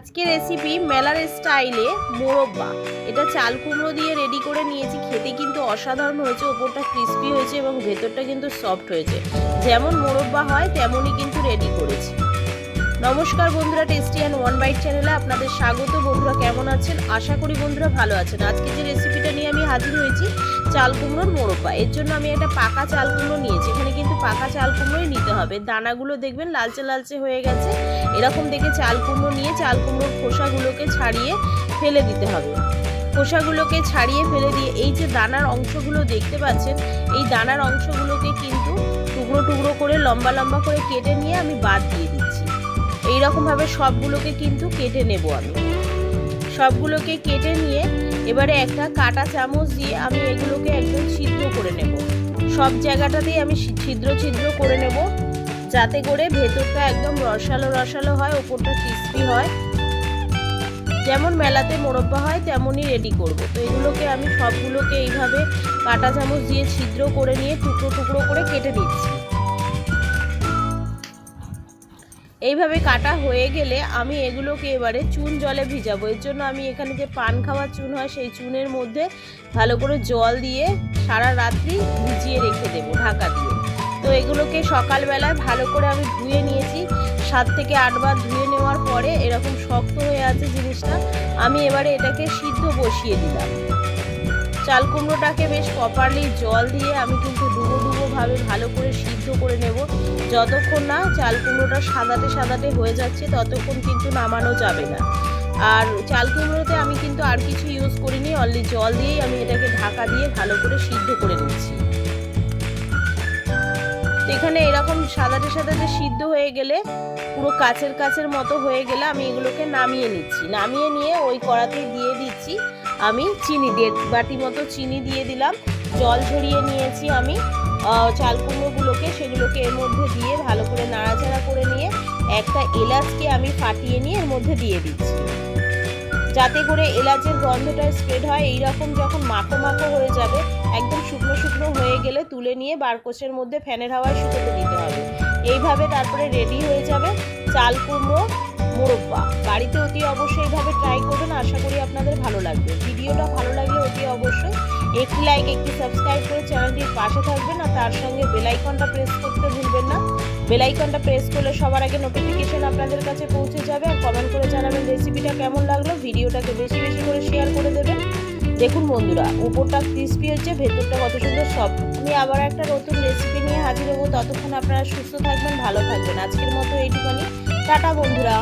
আজকে রেসিপি মেলার স্টাইলে মোরব্বা এটা চাল কুমড়ো দিয়ে রেডি করে নিয়েছি। খেতে কিন্তু অসাধারণ হয়েছে। ওপরটা ক্রিস্পি হয়েছে এবং ভেতরটা কিন্তু সফট হয়েছে। যেমন মোরব্বা হয়, তেমনই কিন্তু রেডি করেছি। নমস্কার বন্ধুরা টেস্টি অ্যান্ড ওয়ান বাইট চ্যানেলে আপনাদের স্বাগত। বন্ধুরা কেমন আছেন? আশা করি বন্ধুরা ভালো আছেন। আজকে যে রেসিপিটা নিয়ে আমি হাজির হয়েছি, চাল কুমড়োর মোরব্বা এর জন্য আমি একটা পাকা চাল কুমড়ো নিয়েছি। পাকা চাল কুমড়োই নিতে হবে। দানাগুলো দেখবেন লালচে লালচে হয়ে গেছে। এরকম দেখে চাল কুমড়ো নিয়ে চাল কুমড়োর খোসাগুলোকে ছাড়িয়ে ফেলে দিতে হবে। খোসাগুলোকে ছাড়িয়ে ফেলে দিয়ে এই যে দানার অংশগুলো দেখতে পাচ্ছেন, এই দানার অংশগুলোকে কিন্তু টুকরো টুকরো করে, লম্বা লম্বা করে কেটে নিয়ে আমি বাদ দিয়ে দিচ্ছি। এই রকমভাবে সবগুলোকে কিন্তু কেটে নেব আমি। সবগুলোকে কেটে নিয়ে এবারে একটা কাটা চামচ দিয়ে আমি এগুলোকে একদম ছিদ্র করে নেব। সব জায়গাটাতেই আমি ছিদ্র ছিদ্র করে নেব যাতে করে ভেতরটা একদম রসালো রসালো হয়, ওপরটা ক্রিস্পি হয়। যেমন মেলাতে মোরব্বা হয়, তেমনই রেডি করব। তো এগুলোকে আমি সবগুলোকে এইভাবে কাটা চামচ দিয়ে ছিদ্র করে নিয়ে টুকরো টুকরো করে কেটে দিচ্ছি এইভাবে কাটা হয়ে গেলে আমি এগুলোকে এবারে চুন জলে ভিজাবো। এর জন্য আমি এখানে যে পান খাওয়ার চুন হয়, সেই চুনের মধ্যে ভালো করে জল দিয়ে সারা রাত্রি ভিজিয়ে রেখে দেবো ঢাকা দিয়ে। তো এগুলোকে সকালবেলায় ভালো করে আমি ধুয়ে নিয়েছি। সাত থেকে আটবার ধুয়ে নেওয়ার পরে এরকম শক্ত হয়ে আছে জিনিসটা, আমি এবারে এটাকে সিদ্ধ বসিয়ে দিলাম। চাল কুমড়োটাকে বেশ প্রপারলি জল দিয়ে আমি কিন্তু ডুবো ডুবো ভাবে ভালো করে সিদ্ধ করে নেব। যতক্ষণ না চাল কুমড়োটা সাদাতে সাদাতে হয়ে যাচ্ছে, ততক্ষণ কিন্তু নামানো যাবে না। আর চাল কুমড়োতে আমি কিন্তু আর কিছু ইউজ করিনি অনলি জল দিয়েই আমি এটাকে ঢাকা দিয়ে ভালো করে সিদ্ধ করে নিচ্ছি। এখানে এরকম সাদাটে সাদাটে সিদ্ধ হয়ে গেলে, পুরো কাছের কাছের মতো হয়ে গেলে আমি এগুলোকে নামিয়ে নিচ্ছি। নামিয়ে নিয়ে ওই কড়াতে দিয়ে দিচ্ছি। আমি চিনি দেড় বাটি মতো চিনি দিয়ে দিলাম। জল ঝরিয়ে নিয়েছি আমি। চাল কুমড়োগুলোকে, সেগুলোকে এর মধ্যে দিয়ে ভালো করে নাড়াচাড়া করে নিয়ে একটা এলাচকে আমি ফাটিয়ে নিয়ে এর মধ্যে দিয়ে দিচ্ছি। যাতে করে এলাচের গন্ধটা স্প্রেড হয়। এইরকম যখন মাখো মাখো হয়ে যাবে, একদম শুকনো শুকনো হয়ে গেলে তুলে নিয়ে বারকোচের মধ্যে ফ্যানের হাওয়ায় শুকোতে দিতে হবে। এইভাবে তারপরে রেডি হয়ে যাবে চাল কুমড়ো মোরব্বা। অবশ্যই এইভাবে ট্রাই করবেন আশা করি আপনাদের ভালো লাগবে। ভিডিওটা ভালো লাগলে অতি অবশ্যই একটি লাইক একটি সাবস্ক্রাইব করে চ্যানেলটির পাশে থাকবেন আর তার সঙ্গে বেল আইকনটা প্রেস করতে ভুলবেন না। বেল আইকনটা প্রেস করলে সবার আগে নোটিফিকেশন আপনাদের কাছে পৌঁছে যাবে আর কমেন্ট করে জানাবেন রেসিপিটা কেমন লাগল, ভিডিওটাকে বেশি বেশি করে শেয়ার করে দেবেন। দেখুন বন্ধুরা, উপরটা ক্রিস্পি হচ্ছে, ভেতরটা কত সুন্দর সব আমি আবার একটা নতুন রেসিপি নিয়ে হাজির হব, ততক্ষণ আপনারা সুস্থ থাকবেন, ভালো থাকবেন। আজকের মতো এইটুখানি। টাটা বন্ধুরা।